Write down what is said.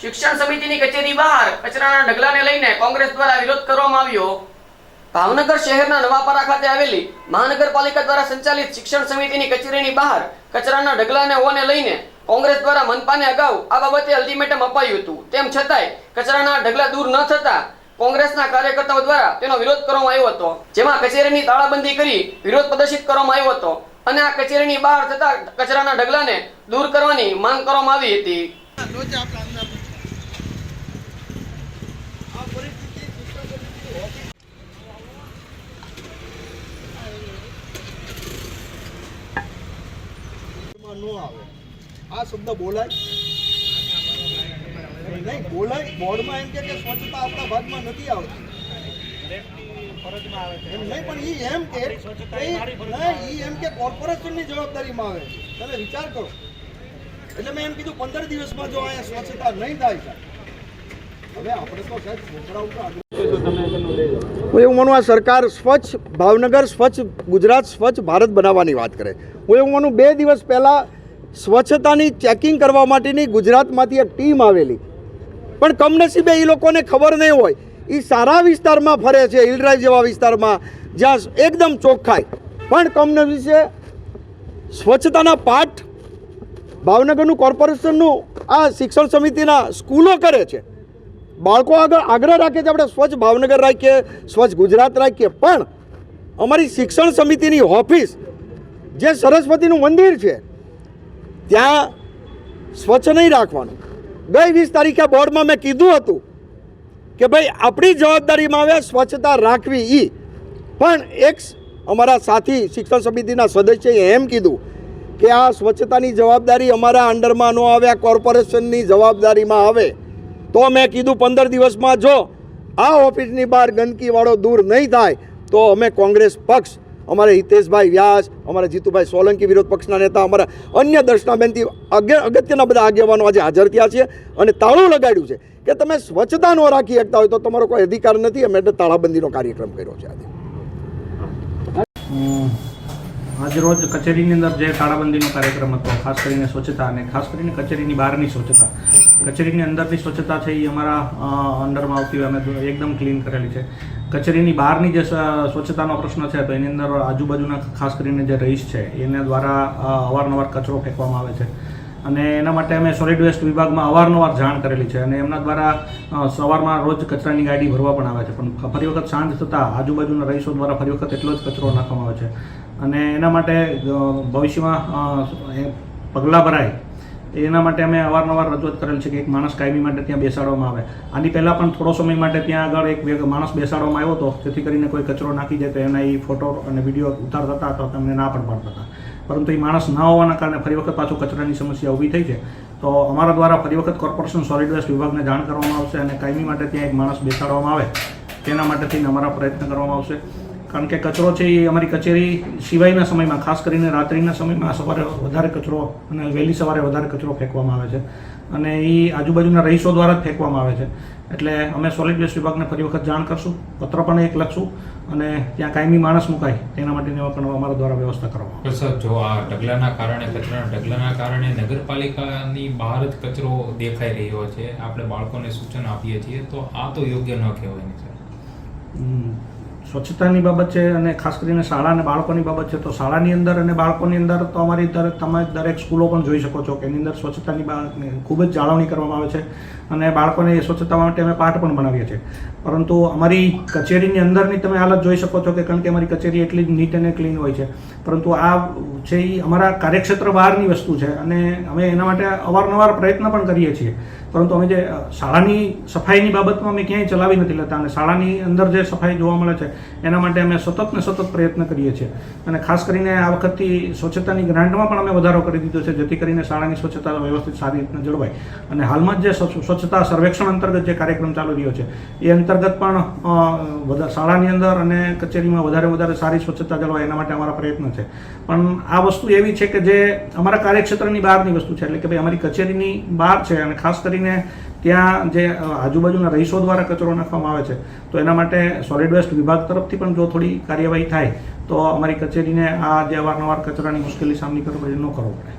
શિક્ષણ સમિતિની કચેરી બહાર કચરાના ઢગલાને લઈને કોંગ્રેસ દ્વારા વિરોધ કરવામાં આવ્યો. ભાવનગર શહેરના નવાપરા ખાતે આવેલી મહાનગરપાલિકા દ્વારા સંચાલિત શિક્ષણ સમિતિની કચેરીની બહાર કચરાના ઢગલાને હોવાને લઈને કોંગ્રેસ દ્વારા મનપાને અગાઉ આ બાબતે અલ્ટિમેટમ અપાયું હતું. તેમ છતાંય કચરાના ઢગલા દૂર ન થતા કોંગ્રેસના કાર્યકર્તાઓ દ્વારા તેનો વિરોધ કરવામાં આવ્યો હતો. જેમાં કચેરીની તાળાબંધી કરી વિરોધ પ્રદર્શિત કરવામાં આવ્યો હતો અને આ કચેરીની બહાર થતા કચરાના ઢગલાને દૂર કરવાની માંગ કરવામાં આવી હતી. માં ન આવે. આ શબ્દ બોલાય? નહીં બોલાય બોર્ડમાં એમ કે કે સ્વચ્છતા આપણા ભાગમાં નથી આવતી. એમ નહીં પણ ઈ એમ કે ઈ એમ કે કોર્પોરેશનની જવાબદારીમાં આવે તમે વિચાર કરો. એટલે મેં એમ કીધું પંદર દિવસમાં જો અહીંયા સ્વચ્છતા નહીં થાય. હવે આપણે તો સાહેબ છોકરા ઉપર હું એવું માનું આ સરકાર સ્વચ્છ, ભાવનગર સ્વચ્છ, ગુજરાત સ્વચ્છ, ભારત બનાવવાની વાત કરે. હું એવું માનું બે દિવસ પહેલાં સ્વચ્છતાની ચેકિંગ કરવા માટેની ગુજરાતમાંથી એક ટીમ આવેલી. પણ કમનસીબે એ લોકોને ખબર નહીં હોય. એ સારા વિસ્તારમાં ફરે છે હિલરાઈ જેવા વિસ્તારમાં, જ્યાં એકદમ ચોખ્ખાય પણ કમનસીબે સ્વચ્છતાના પાઠ ભાવનગરનું કોર્પોરેશનનું આ શિક્ષણ સમિતિના સ્કૂલો કરે છે. બાળકો આગળ આગ્રહ રાખે છે, આપણે સ્વચ્છ ભાવનગર રાખીએ, સ્વચ્છ ગુજરાત રાખીએ. પણ અમારી શિક્ષણ સમિતિની ઓફિસ જે સરસ્વતીનું મંદિર છે, ત્યાં સ્વચ્છ નહીં રાખવાનું. ગઈ વીસ તારીખે બોર્ડમાં મેં કીધું હતું કે ભાઈ, આપણી જવાબદારીમાં આવે સ્વચ્છતા રાખવી એ પણ એક અમારા સાથી શિક્ષણ સમિતિના સદસ્યએ એમ કીધું કે આ સ્વચ્છતાની જવાબદારી અમારા અંડરમાં ન આવે, આ કોર્પોરેશનની જવાબદારીમાં આવે. તો મેં કીધું પંદર દિવસમાં જો આ ઓફિસની બહાર ગંદકીવાળો દૂર નહીં થાય, તો અમે કોંગ્રેસ પક્ષ, અમારે હિતેશભાઈ વ્યાસ, અમારા જીતુભાઈ સોલંકી વિરોધ પક્ષના નેતા, અમારા અન્ય દર્શનાબેનથી અગત્યના બધા આગેવાનો આજે હાજર થયા છે અને તાળું લગાડ્યું છે કે તમે સ્વચ્છતા ન રાખી શકતા હોય તો તમારો કોઈ અધિકાર નથી. અમે એટલે તાળાબંધીનો કાર્યક્રમ કર્યો છે આજે રોજ કચેરીની અંદર જે તાળાબંધીનો કાર્યક્રમ હતો, ખાસ કરીને સ્વચ્છતા અને ખાસ કરીને કચેરીની બહારની સ્વચ્છતા કચેરીની અંદરની સ્વચ્છતા છે એ અમારા અંડરમાં આવતી હોય, અમે એકદમ ક્લીન કરેલી છે. કચેરીની બહારની જે સ્વચ્છતાનો પ્રશ્ન છે, તો એની અંદર આજુબાજુના ખાસ કરીને જે રહીશ છે, એના દ્વારા અવારનવાર કચરો ફેંકવામાં આવે છે. અને એના માટે અમે સોલિડ વેસ્ટ વિભાગમાં અવારનવાર જાણ કરેલી છે અને એમના દ્વારા સવારમાં રોજ કચરાની ગાડી ભરવા પણ આવે છે. પણ ફરી વખત સાંજ થતાં આજુબાજુના રહીશો દ્વારા ફરી વખત એટલો જ કચરો નાખવામાં આવે છે. અને એના માટે ભવિષ્યમાં પગલાં ભરાય એના માટે અમે અવારનવાર રજૂઆત કરેલ છે કે એક માણસ કાયમી માટે ત્યાં બેસાડવામાં આવે. આની પહેલાં પણ થોડો સમય માટે ત્યાં આગળ એક માણસ બેસાડવામાં આવ્યો હતો. જેથી કરીને કોઈ કચરો નાખી જાય તો એના એ ફોટો અને વીડિયો ઉતારતા હતા તો તમને ના પણ પાડતા હતા. પરંતુ એ માણસ ના હોવાના કારણે ફરી વખત પાછું કચરાની સમસ્યા ઊભી થઈ છે. તો અમારા દ્વારા ફરી વખત કોર્પોરેશન સોલિડ વેસ્ટ વિભાગને જાણ કરવામાં આવશે અને કાયમી માટે ત્યાં એક માણસ બેસાડવામાં આવે. તેના માટે થઈને અમારા પ્રયત્ન કરવામાં આવશે. કારણ કે કચરો છે એ અમારી કચેરી સિવાયના સમયમાં ખાસ કરીને રાત્રિના સમયમાં સવારે વધારે કચરો અને વહેલી સવારે વધારે કચરો ફેંકવામાં આવે છે. અને એ આજુબાજુના રહીશો દ્વારા જ ફેંકવામાં આવે છે. એટલે અમે સોલિડ વેસ્ટ વિભાગને ફરી વખત જાણ કરશું પત્ર પણ એક લખશું અને ત્યાં કાયમી માણસ મુકાય તેના માટેની પણ અમારા દ્વારા વ્યવસ્થા કરવામાં સર જો આ ઢગલાના કારણે કચરાના ઢગલાના કારણે નગરપાલિકાની બહાર જ કચરો દેખાઈ રહ્યો છે આપણે બાળકોને સૂચન આપીએ છીએ તો આ તો યોગ્ય ન કહેવાય સર? સ્વચ્છતાની બાબત છે અને ખાસ કરીને શાળા અને બાળકોની બાબત છે, તો શાળાની અંદર અને બાળકોની અંદર તો અમારી દરેક તમે દરેક સ્કૂલો પણ જોઈ શકો છો કે એની અંદર સ્વચ્છતાની બાળકને ખૂબ જ જાળવણી કરવામાં આવે છે અને બાળકોને એ સ્વચ્છતા માટે અમે પાઠ પણ બનાવીએ છીએ. પરંતુ અમારી કચેરીની અંદરની તમે હાલત જોઈ શકો છો કે કારણ કે અમારી કચેરી એટલી જ નીટ અને ક્લીન હોય છે. પરંતુ આ છે એ અમારા કાર્યક્ષેત્ર બહારની વસ્તુ છે અને અમે એના માટે અવારનવાર પ્રયત્ન પણ કરીએ છીએ. પરંતુ અમે જે શાળાની સફાઈની બાબતમાં અમે ક્યાંય ચલાવી નથી લેતા અને શાળાની અંદર જે સફાઈ જોવા મળે છે એના માટે અમે સતત ને સતત પ્રયત્ન કરીએ છીએ. અને ખાસ કરીને આ વખતથી સ્વચ્છતાની ગ્રાન્ટમાં પણ અમે વધારો કરી દીધો છે, જેથી કરીને શાળાની સ્વચ્છતા વ્યવસ્થિત સારી રીતના જળવાય. અને હાલમાં જ જે સ્વ- સ્વચ્છતા સર્વેક્ષણ અંતર્ગત જે કાર્યક્રમ ચાલી રહ્યો છે, એ અંતર્ગત પણ શાળાની અંદર અને કચેરીમાં વધારે વધારે સારી સ્વચ્છતા જળવાય એના માટે અમારા પ્રયત્ન છે. પણ આ વસ્તુ એવી છે કે જે અમારા કાર્યક્ષેત્રની બહારની વસ્તુ છે, એટલે કે ભાઈ અમારી કચેરીની બહાર છે અને ખાસ કરીને ત્યાં જે આજુબાજુના રહીશો દ્વારા કચરો નાખવામાં આવે છે, તો એના માટે સોલિડ વેસ્ટ વિભાગ તરફથી પણ જો થોડી કાર્યવાહી થાય, તો અમારી કચેરીને આ જે અવારનવાર કચરાની મુશ્કેલી સામની કરવો ન કરવો પડે